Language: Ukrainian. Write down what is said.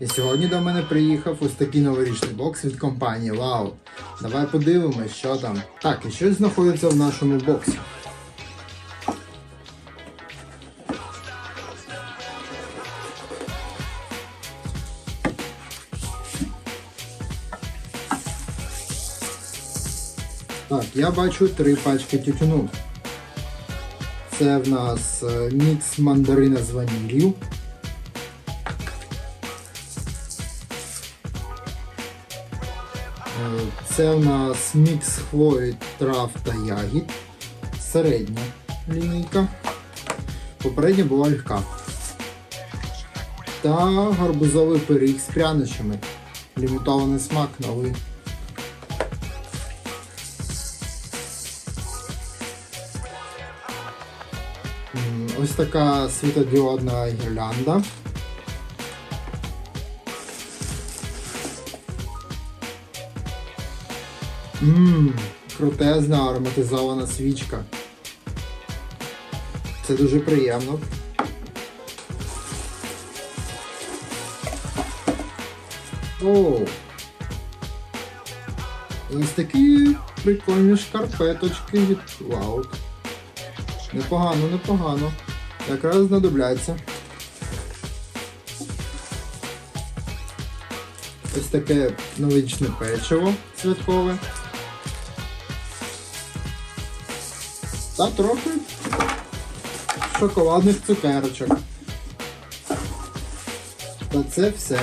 І сьогодні до мене приїхав ось такий новорічний бокс від компанії Вау. Давай подивимось, що там. Так, і що знаходиться в нашому боксі. Так, я бачу три пачки тютюну. Це в нас е, мікс мандарина з ваніллю. Це у нас мікс хвої, трав та ягід. Середня лінійка. Попередня була легка. Та гарбузовий пиріг з прянощами. Лімітований смак новий. Ось така світодіодна гірлянда. Ммм, крутезна ароматизована свічка. Це дуже приємно. О! Ось такі прикольні шкарпеточки від Вау. Непогано, непогано. Якраз знадобляться. Ось таке новорічне печиво святкове. Та трохи шоколадних цукерочок. Та це все.